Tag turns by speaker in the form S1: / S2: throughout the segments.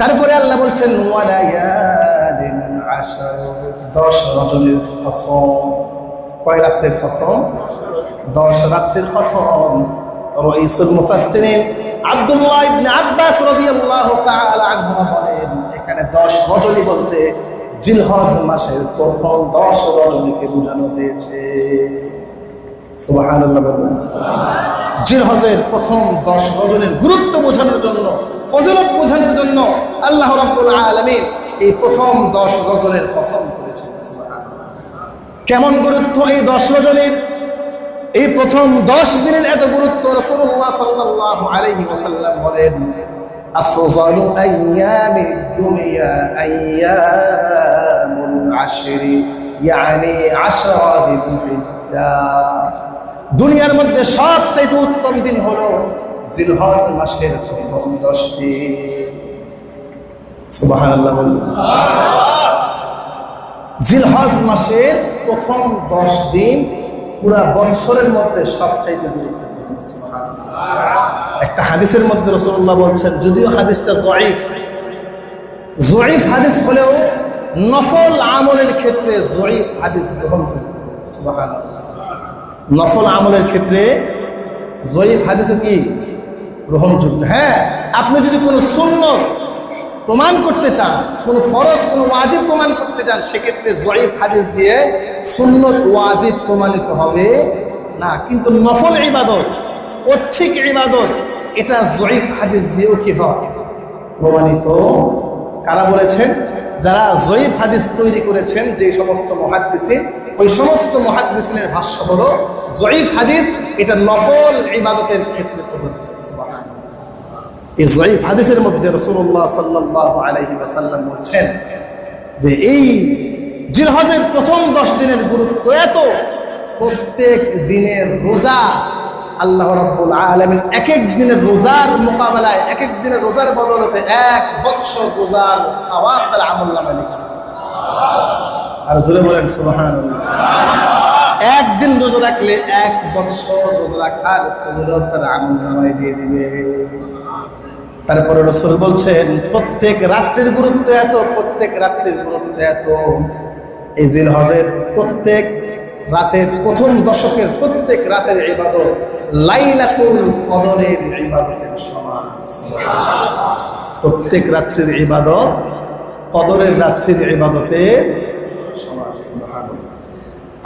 S1: তারপরে আল্লাহ বলছেন দশ রজনীর কসম। কয় রাত্রের কসম? দশ রাত্রের কসম। রইসুল মুফাসসিরিন আব্দুল্লাহ ইবনে আব্বাস রাদিয়াল্লাহু তাআলা আনহু বলেন, এখানে দশ রজনী বলতে জিলহজ মাসের প্রথম দশ রজনীকে বোঝানো হয়েছে। সুবহানাল্লাহ বলুন। জিলহজের প্রথম দশ রজনীর গুরুত্ব বোঝানোর জন্য, ফজিলত বোঝানোর জন্য আল্লাহ রাব্বুল আলামিন এই প্রথম দশ রজনীর কসম করেছেন কেমন গুরুত্ব এই দশ রজনীর? এই প্রথম দশ দিনের এত গুরুত্ব রসুল্লাহ বলেন দুনিয়ার মধ্যে সবচাইতে উত্তম দিন হলো জিলহজ মাসের প্রথম দশ দিন জিলহজ মাসের প্রথম দশ দিন পুরা বৎসরের মধ্যে সবচাইতে গুরুত্বপূর্ণ। একটা হাদিসের মধ্যে রসুল্লাহ বলছেন, যদিও হাদিসটা জয়ীফ জয়ীফ হাদিস হলেও নফল আমলের ক্ষেত্রে জয়ীফ হাদিস গ্রহণযোগ্য। নফল আমলের ক্ষেত্রে জয়ীফ হাদিসও কি? গ্রহণযোগ্য। হ্যাঁ আপনি যদি কোনো শূন্য প্রমাণ করতে চান, কোন ফরজ, কোন ওয়াজিব প্রমাণ করতে চান, সেক্ষেত্রে জয়ীফ হাদিস দিয়ে সুন্নত, ওয়াজিব প্রমাণিত হবে না। কিন্তু নফল ইবাদত, ঐচ্ছিক ইবাদত, এটা জয়ীফ হাদিস দিয়েও কি হয়? প্রমাণিত। কারা বলেছেন? যারা জয়ীফ হাদিস তৈরি করেছেন, যে সমস্ত মহাদিসিন ওই সমস্ত মহাদিসিনের ভাষ্য হলো, জয়ীফ হাদিস এটা নফল ইবাদতের ক্ষেত্রে প্রযোজ্য। এই জয়ীফ হাদিসের মধ্যে রসুল্লাহ সাল্লাহ আলহি সাল্লাম বলছেন যে এই জিলহজের প্রথম দশ দিনের গুরুত্ব এত, প্রত্যেক দিনের রোজা আল্লাহ রাব্বুল আলামিন এক এক দিনের রোজার মোকাবেলায় এক এক দিনের রোজার বদলতে এক বৎসর রোজার সওয়াব তার আমল নামায় লিখে আর জোরে বলেন, সুবহানাল্লাহ। একদিন রোজা রাখলে এক বৎসর রোজা রাখার ফজিলত তার আমল নামায় দিয়ে দিবে। তারপরে রসুল বলছেন, প্রত্যেক রাত্রির গুরুত্ব এত, প্রত্যেক রাত্রির গুরুত্ব এত। এই জিল হজের প্রত্যেক রাতের প্রথম দশকের প্রত্যেক রাতের ইবাদত লাইলাতুল কদরের ইবাদতের সমান। প্রত্যেক রাত্রির ইবাদত কদরের রাত্রির ইবাদতের সমান।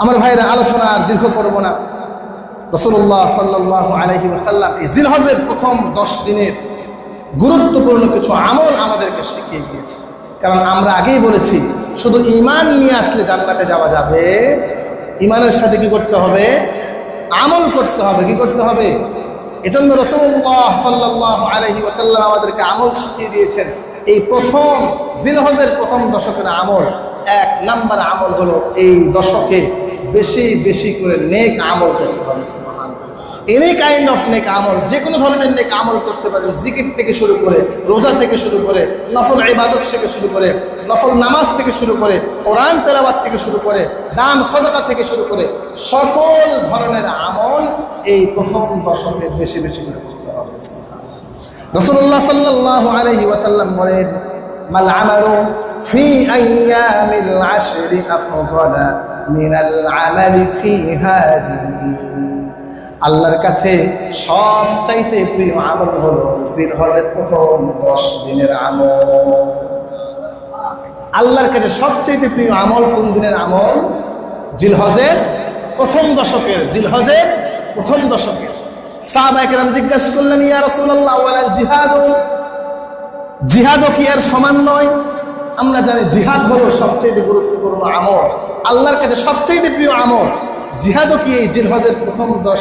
S1: আমার ভাইরা আলোচনা আর দীর্ঘ করব না। রসুল্লাহ সাল্লাহ আলহি ওসাল্লাম জিলহজের প্রথম দশ দিনের গুরুত্বপূর্ণ কিছু আমল আমাদেরকে শিখিয়ে দিয়েছে। কারণ আমরা আগেই বলেছি, শুধু ইমান নিয়ে আসলে জান্নাতে যাওয়া যাবে ইমানের সাথে কি করতে হবে? আমল করতে হবে, কি করতে হবে এজন্য রসুল্লাহ সাল্লাহ আলহি ওসাল্লাম আমাদেরকে আমল শিখিয়ে দিয়েছেন এই প্রথম জিলহজের প্রথম দশকের আমল, এক নাম্বার আমল হলো এই দশকে বেশি বেশি করে নেক আমল করতে হবে। এনি কাইন্ড অফ নেক আমল যে কোনো ধরনের নেক আমল করতে পারেন, জিকির থেকে শুরু করে, রোজা থেকে শুরু করে, নফল ইবাদত থেকে শুরু করে, নফল নামাজ থেকে শুরু করে, কোরআন তেলাবাত থেকে শুরু করে, দান সদকা থেকে শুরু করে, সকল ধরনের আমল এই প্রথম দশকে বেশি বেশি করে রসুল্লাহ সাল্লাহ আলহি ওয়াসাল্লাম বলেন, মাল হাদিহি। আল্লাহর কাছে সব চাইতে প্রিয় আমল হলো জিলহজের প্রথম দশ দিনের আমল। আল্লাহর কাছে সবচাইতে প্রিয় আমল কোন দিনের আমল? জিলহজের প্রথম দশকের, জিলহজের প্রথম দশকের। করলেন জিহাদ? কি আর নয়? আমরা জানি জিহাদ গুরুত্বপূর্ণ আমল। আল্লাহর কাছে সবচেয়ে প্রিয় আমল জিহাদও কি এই জিলহজের প্রথম দশ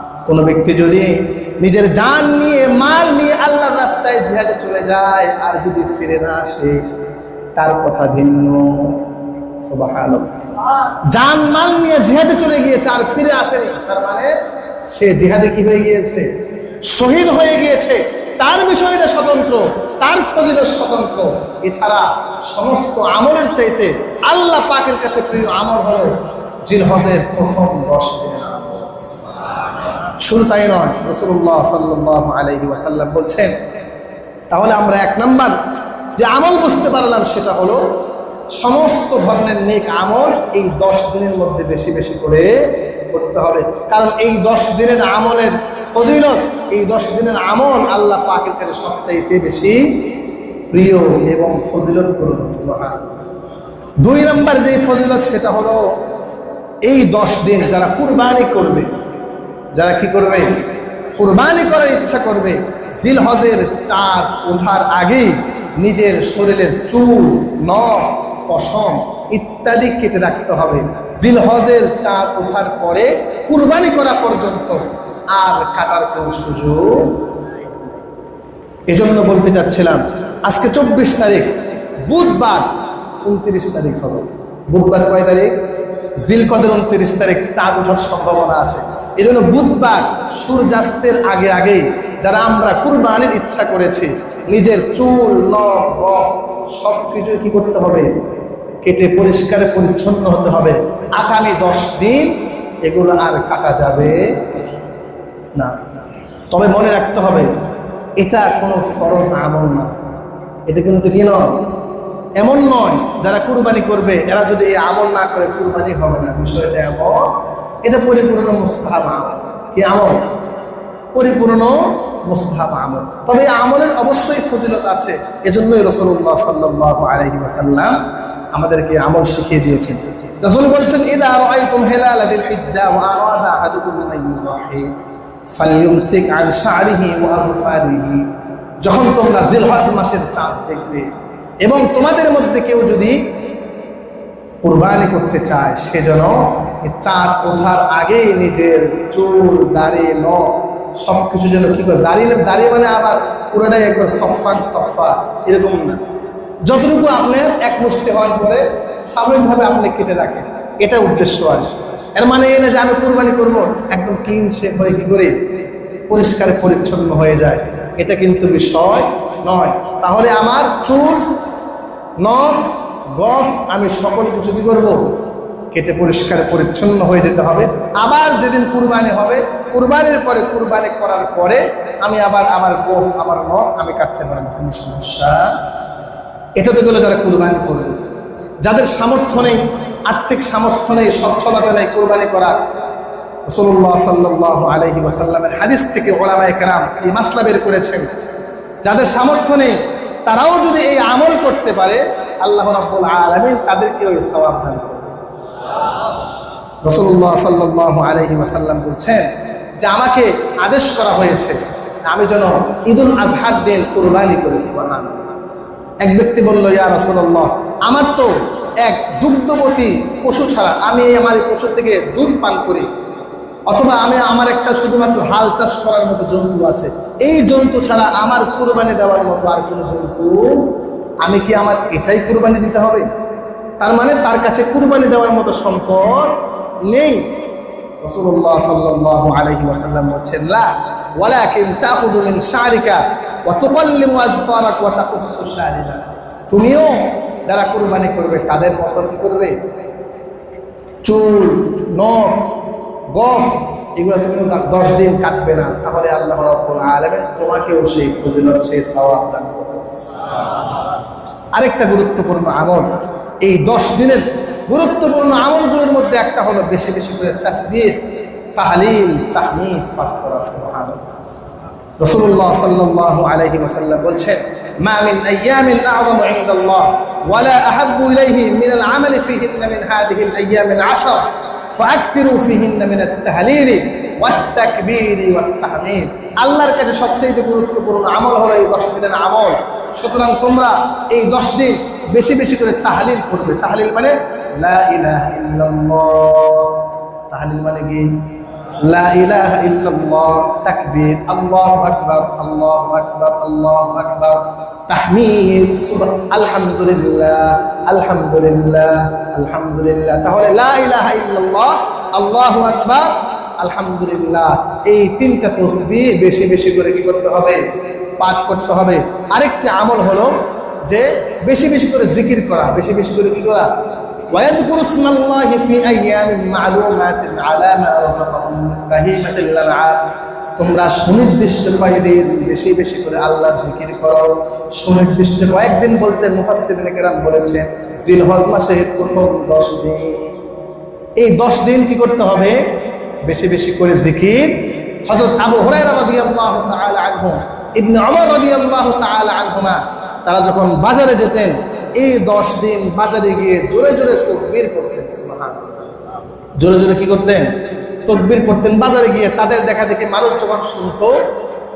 S1: কোন ব্যক্তি যদি নিজের জান নিয়ে, মাল নিয়ে আল্লাহর রাস্তায় জিহাদে চলে যায় আর যদি ফিরে না আসে, তার কথা ভিন্ন। জান, মাল নিয়ে জিহাদে চলে গিয়েছে আর ফিরে আসেনি আসার মানে সে জিহাদে কি হয়ে গিয়েছে? শহীদ হয়ে গিয়েছে। তার বিষয়টা স্বতন্ত্র, তার ফজিলত স্বতন্ত্র। এছাড়া সমস্ত আমলের চাইতে আল্লাহ পাকের কাছে প্রিয় আমল হলো জিলহজের প্রথম দশ আমল। শুধু তাই নয় রসুল্লাহ সাল্লাহ আলহি ওয়াসাল্লাম বলছেন, তাহলে আমরা এক নাম্বার যে আমল বুঝতে পারলাম সেটা হলো সমস্ত ধরনের নেক আমল এই দশ দিনের মধ্যে বেশি বেশি করে করতে হবে। কারণ এই দশ দিনের আমলের ফজিলত, এই দশ দিনের আমল আল্লাহ পাকের কাছে সবচাইতে বেশি প্রিয় এবং ফজিলত করুন দুই নম্বর যে ফজিলত সেটা হলো এই দশ দিন যারা কুরবানি করবে যারা কি করবে? কুরবানি করার ইচ্ছা করবে। জিল হজের চার ওঠার আগেই নিজের শরীরের চুল, নখ, পশম ইত্যাদি কেটে রাখতে হবে। জিল হজের চার ওঠার পরে কুরবানি করা পর্যন্ত আর কাটার কোন সুযোগ এজন্য বলতে চাচ্ছিলাম, আজকে চব্বিশ তারিখ, বুধবার উনত্রিশ তারিখ হবে। বুধবার কয় তারিখ? জিলকদের উনত্রিশ তারিখ চাঁদ ওঠার সম্ভাবনা আছে। এই জন্য বুধবার সূর্যাস্তের আগে আগে যারা আমরা কুরবানির ইচ্ছা করেছি, নিজের চুল, নখ সব কিছু কি করতে হবে? কেটে পরিষ্কার পরিচ্ছন্ন হতে হবে। আগামী দশ দিন এগুলো আর কাটা যাবে না। তবে মনে রাখতে হবে, এটা কোনো ফরজ আমল না। এটা কিন্তু কি নয়? এমন নয়, যারা কুরবানি করবে, এরা যদি এই আমল না করে, কুরবানি হবে না। বিষয়টা এমন এটা পরিপূর্ণ মুস্তাহাব আমল। কি আমল? পরিপূর্ণ মুস্তাহাব আমল। তবে আমলের অবশ্যই ফজিলত আছে। এজন্যই রসুল্লাহ সাল্লাহ আলহি ওয়াসাল্লাম আমাদেরকে আমল শিখিয়ে দিয়েছেন। রসুল বলছেন, ইদা রাআইতুম হিলালাল হিজ্জা ওয়া আরাদা আহাদুকুম আন ইউযাহি ফালইউমসিক আন শা'রিহি ওয়া যখন তোমরা জিলহজ মাসের চাঁদ দেখবে এবং তোমাদের মধ্যে কেউ যদি কুরবানি করতে চায়, সে যেন চাঁদ ওঠার আগেই নিজের চুল, দাড়ি, নখ সব কিছু যেন কি করে দাঁড়িয়ে দাঁড়িয়ে মানে আবার পুরোটাই একবার সফান, সফা, এরকম না। যতটুকু আপনার এক মুষ্টি হওয়ার পরে স্বাভাবিকভাবে আপনি কেটে রাখেন। এটা উদ্দেশ্য আছে এর মানে এই না যে আমি কোরবানি করব, একদম ক্লিন শেপ হয়ে কি করে? পরিষ্কার, পরিচ্ছন্ন হয়ে যায়। এটা কিন্তু বিষয় নয়। তাহলে আমার চুল, নখ গফ আমি সকল কিছু কি করব? কেটে পরিষ্কার, পরিচ্ছন্ন হয়ে যেতে হবে। আবার যেদিন কুরবানি হবে, কুরবানির পরে কুরবানি করার পরে আমি আবার আমার গোফ আমার নখ আমি কাটতে পারব। কোনো সমস্যা? এটা তো গেলো যারা কুরবানি করবে। যাদের সামর্থ্য নেই, আর্থিক সামর্থ্য নেই সচ্ছলতা নেই কুরবানি করার রসুল্লাহ সাল্লাহ আলহি ওয়াসাল্লামের হাদিস থেকে ওলামায় কেরাম এই মাসলা বের করেছেন। যাদের সামর্থ্য নেই, তারাও যদি এই আমল করতে পারে আল্লাহ রাব্বুল আলামিন তাদেরকে ওই সওয়াব দান করবে রসুল্লাহ সাল্লাহ আলহি ওয়াসাল্লাম বলছেন যে আমাকে আদেশ করা হয়েছে আমি যেন ঈদুল আজহার দিন কুরবানি করেছি মহান এক ব্যক্তি বলল, ইয়া রসুল্লাহ আমার তো এক দুগ্ধবতী পশু ছাড়া আমি আমার এই পশু থেকে দুধ পান করি। অথবা আমি আমার একটা শুধুমাত্র হাল চাষ করার মতো জন্তু আছে। এই জন্তু ছাড়া আমার কুরবানি দেওয়ার মতো আর কোনো জন্তু আমি কি আমার এটাই কুরবানি দিতে হবে? তার মানে তার কাছে কুরবানি দেওয়ার মতো সম্পদ নেই। রসুল্লাহ সাল্লাহ আলহি তুমিও যারা কুরবানি করবে, তাদের মতো কি করবে? চুল, নখ, গফ, এগুলো তুমিও দশ দিন কাটবে না। তাহলে আল্লাহ রাব্বুল আলামিন তোমাকেও সেই ফজিলত, সেই সওয়াব দান করবে আরেকটা গুরুত্বপূর্ণ আমল। এই দশ দিনের গুরুত্বপূর্ণ আমলগুলোর মধ্যে একটা হলো বেশি বেশি করে তাসবিহ তাহলিল, তাহমিদ পাঠ করা আলহি ওসাল্লাম বলছেন, মা মিন আইয়ামিন আযম ইনদাল্লাহ ওয়ালা আহাব্বু ইলাইহি মিন আল আমালি ফিহিন্না মিন হাদিহি আল আইয়াম আল আশর ফাআকথিরু ফিহিন্না মিন আত তাহলিল ওয়াত তাকবীর ওয়াত তাহমিদ। আল্লাহর কাছে সবচেয়ে গুরুত্বপূর্ণ আমল হলো এই 10 দিনের আমল। সুতরাং তোমরা এই 10 দিন বেশি বেশি করে তাহলিল করবে তাহলিল মানে তাহলিল মানে কি? তাকবীর, আল্লাহু আকবার আল্লাহু আকবার আল্লাহু আকবার, তাহমিদ আলহামদুলিল্লাহ আলহামদুলিল্লাহ আলহামদুলিল্লাহ। তাহলে লা ইলাহা ইল্লাল্লাহ, আল্লাহু আকবার, আলহামদুলিল্লাহ। এই তিনটা তসবিহ বেশি বেশি করে কি করতে হবে? পাঠ করতে হবে আরেকটি আমল হলো যে বেশি বেশি করে জিকির করা বেশি বেশি করে কি করা ويذكر اسم الله في أيام معلومات على ما رزقهم من بهيمة الأنعام তোমরা সুনির্দিষ্ট কয়েকদিন বেশি বেশি করে আল্লাহ জিকির করো সুনির্দিষ্ট কয়েকদিন বলতে মুফাসসিরিন কেরাম বলেছেন জিলহজ মাসের প্রথম দশ দিন এই দশ দিন কি করতে হবে বেশি বেশি করে জিকির হযরত আবু হুরায়রা রাদিয়াল্লাহু তাআলা আনহু ইবনে ওমর রাদিয়াল্লাহু তাআলা আনহুমা, তারা যখন বাজারে যেতেন, এই দশ দিন বাজারে গিয়ে জোরে জোরে তকবির করতেন জোরে জোরে কি করতেন? তকবির করতেন। বাজারে গিয়ে তাদের দেখা দেখে মানুষ যখন শুনতো,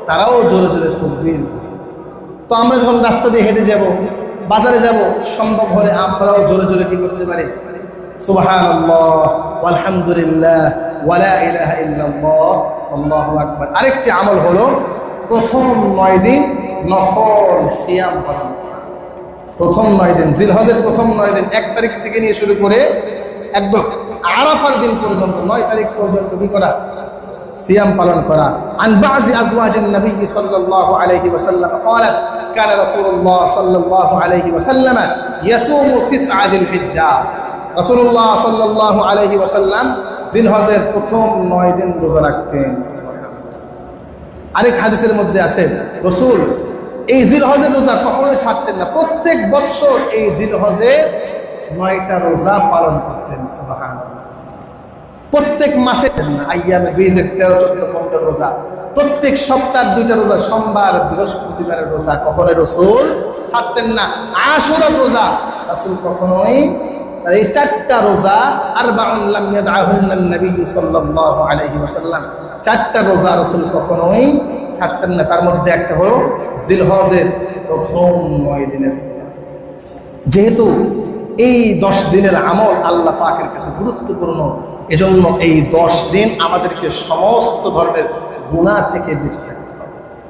S1: তারাও জোরে জোরে তকবির তো আমরা যখন রাস্তা দিয়ে হেঁটে যাব, বাজারে যাব, সম্ভব হলে আমরাও জোরে জোরে কি করতে পারি? আল্লাহু আকবার। আরেকটি আমল হলো প্রথম নয় দিন নফল সিয়াম পালন করা প্রথম নয় দিন জিলহজের প্রথম নয় দিন এক তারিখ থেকে নিয়ে শুরু করে একদম আরাফার দিন পর্যন্ত নয় তারিখ পর্যন্ত কি করা সিয়াম পালন করা عن بعض ازواج النبي صلى الله عليه وسلم قالت كان رسول الله صلى الله عليه وسلم يصوم تسعة ذي الحجة رسول الله صلى الله عليه وسلم জিলহজের প্রথম নয় দিন রোজা রাখতেন আরেক হাদিসের মধ্যে আছে, রসুল, এই জিলহজের রোজা কখনোই ছাড়তেন না। প্রত্যেক বৎসর এই জিলহজের নয়টা রোজা পালন করতেন প্রত্যেক মাসে তেরো, চোদ্দ, পনেরো রোজা। প্রত্যেক সপ্তাহ দুইটা রোজা, সোমবার, বৃহস্পতিবারের রোজা কখনোই রসুল ছাড়তেন না। আশুরার রোজা রাসূল কখনোই এই চারটা রোজা আর নবী আলাইহি ওয়াসাল্লাম চারটা রোজা রসুল কখনোই ছাড়তেন না। তার মধ্যে একটা হলো জিলহজের প্রথম নয় দিনের রোজা। যেহেতু এই দশ দিনের আমল আল্লাহ পাকের কাছে গুরুত্বপূর্ণ, এজন্য এই দশ দিন আমাদেরকে সমস্ত ধরনের গুণা থেকে বেঁচে